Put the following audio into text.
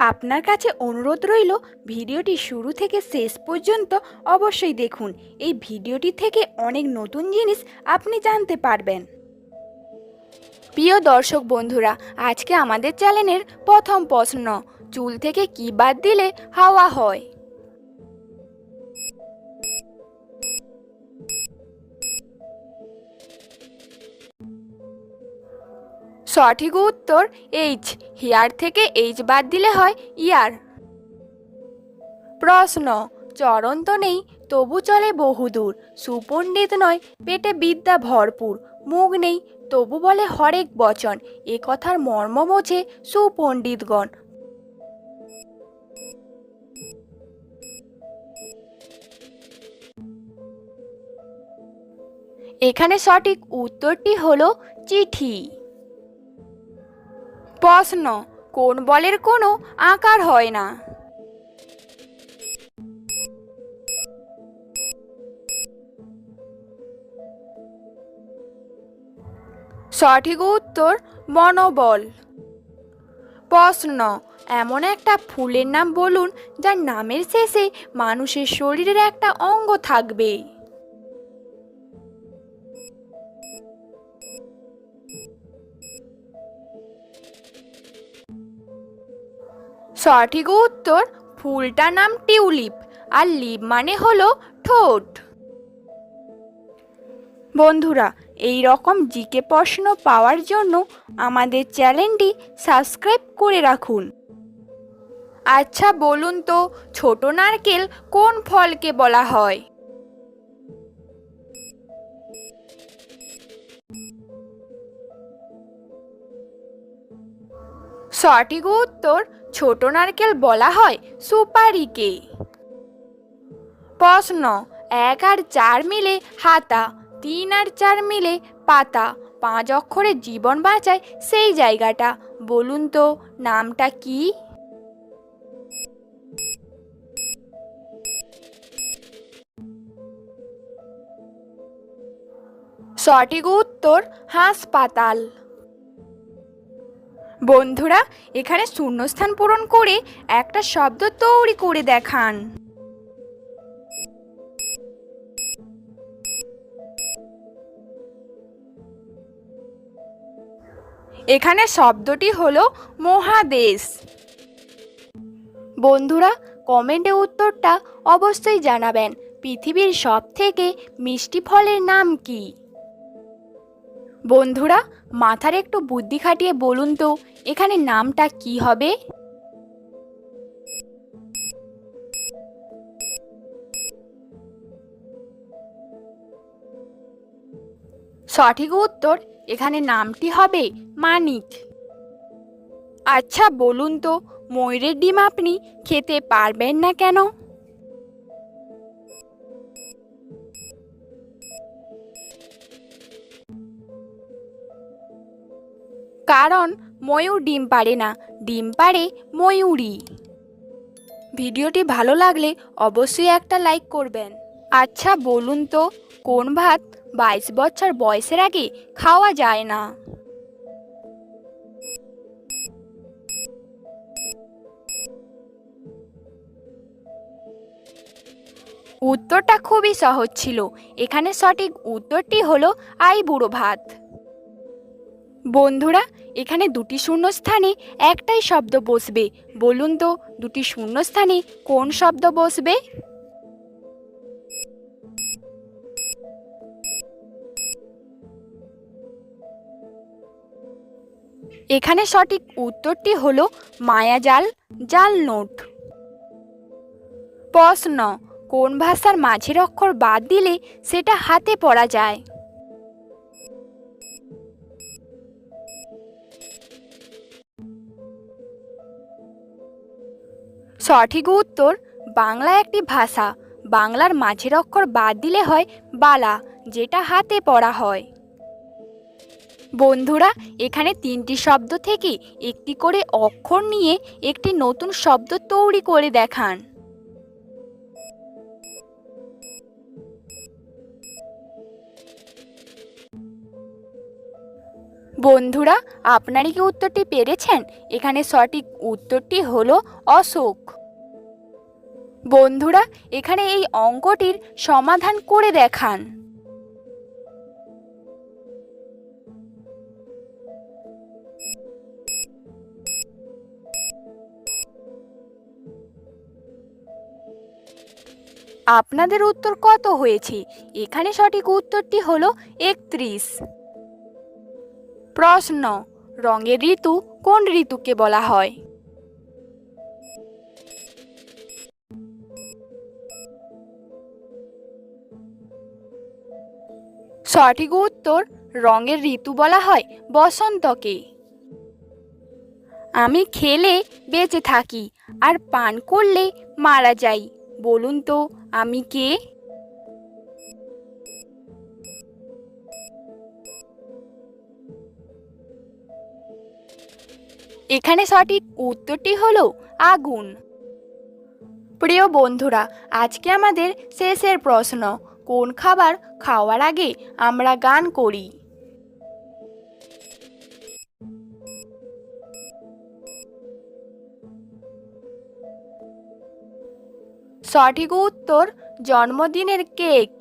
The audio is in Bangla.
আপনার কাছে অনুরোধ রইল, ভিডিওটি শুরু থেকে শেষ পর্যন্ত অবশ্যই দেখুন। এই ভিডিওটি থেকে অনেক নতুন জিনিস আপনি জানতে পারবেন। প্রিয় দর্শক বন্ধুরা, আজকে আমাদের চ্যানেলের প্রথম প্রশ্ন, চুল থেকে কি বাদ দিলে হাওয়া হয়? সঠিক উত্তর এইচ হেয়ার থেকে এইচ বাদ দিলে হয় ইয়ার। প্রশ্ন, চরণ তো নেই, তবু চলে বহুদূর সুপণ্ডিত নয়, পেটে বিদ্যা ভরপুর। মুখ নেই, তবু বলে হরেক বচন। এ কথার মর্ম বোঝে সুপণ্ডিতগণ। এখানে সঠিক উত্তরটি হলো চিঠি। প্রশ্ন, কোন বলের কোনো আকার হয় না। সঠিক উত্তর, মনোবল। প্রশ্ন, এমন একটা ফুলের নাম বলুন, যার নামের শেষে মানুষের শরীরের একটা অঙ্গ থাকবে। সঠিক উত্তর ফুলটার নাম টিউলিপ, আর লিপ মানে হলো ঠোঁট। বন্ধুরা এই রকম জিকে প্রশ্ন পাওয়ার জন্য আমাদের চ্যানেলটি সাবস্ক্রাইব করে রাখুন। আচ্ছা বলুন তো, ছোট নারকেল কোন ফলকে বলা হয়? সঠিক উত্তর ছোট নারকেল বলা হয় সুপারিকে। প্রশ্ন, এক আর চার মিলে হাতা, তিন আর চার মিলে পাতা, পাঁচ অক্ষরে জীবন বাঁচায় সেই জায়গাটা। বলুন তো, নামটা কি? সঠিক উত্তর, হাসপাতাল। বন্ধুরা, এখানে শূন্যস্থান পূরণ করে একটা শব্দ তৈরি করে দেখান। এখানে শব্দটি হলো মহাদেশ। বন্ধুরা, কমেন্টে উত্তরটা অবশ্যই জানাবেন, পৃথিবীর সব থেকে মিষ্টি ফলের নাম কি? বন্ধুরা মাথার একটু বুদ্ধি খাটিয়ে বলুন তো, এখানে নামটা কি হবে? সঠিক উত্তর, এখানে নামটি হবে মানিক। আচ্ছা বলুন তো, ময়ূরের ডিম আপনি খেতে পারবেন না কেন? কারণ ময়ূর ডিম পারে না, ডিম পারে ময়ূরী। ভিডিওটি ভালো লাগলে অবশ্যই একটা লাইক করবেন। আচ্ছা বলুন তো, কোন ভাত বাইশ বছর বয়সের আগে খাওয়া যায় না? উত্তরটা খুবই সহজ ছিল। এখানে সঠিক উত্তরটি হলো আই বুড়ো ভাত। বন্ধুরা, এখানে দুটি শূন্য স্থানে একটাই শব্দ বসবে। বলুন তো, দুটি শূন্য স্থানে কোন শব্দ বসবে? এখানে সঠিক উত্তরটি হল মায়াজাল, জাল নোট। প্রশ্ন, কোন ভাষার মাঝের অক্ষর বাদ দিলে সেটা হাতে পড়া যায়? সঠিক উত্তর, বাংলা একটি ভাষা। বাংলার মাঝের অক্ষর বাদ দিলে হয় বালা, যেটা হাতে পড়া হয়। বন্ধুরা, এখানে তিনটি শব্দ থেকে একটি করে অক্ষর নিয়ে একটি নতুন শব্দ তৈরি করে দেখান। বন্ধুরা, আপনারা কি উত্তরটি পেরেছেন? এখানে সঠিক উত্তরটি হলো অশোক। বন্ধুরা, এখানে এই অঙ্কটির সমাধান করে দেখান। আপনাদের উত্তর কত হয়েছে? এখানে সঠিক উত্তরটি হল একত্রিশ। প্রশ্ন, রঙের ঋতু কোন ঋতুকে বলা হয়? সঠিক উত্তর রঙের ঋতু বলা হয়, বসন্তকে। আমি খেলে বেঁচে থাকি আর পান করলে মারা যাই, বলুন তো আমি কে? এখানে সঠিক উত্তরটি হলো আগুন। প্রিয় বন্ধুরা, আজকে আমাদের শেষের প্রশ্ন কোন খাবার খাওয়ার আগে আমরা গান করি? সঠিক উত্তর জন্মদিনের কেক।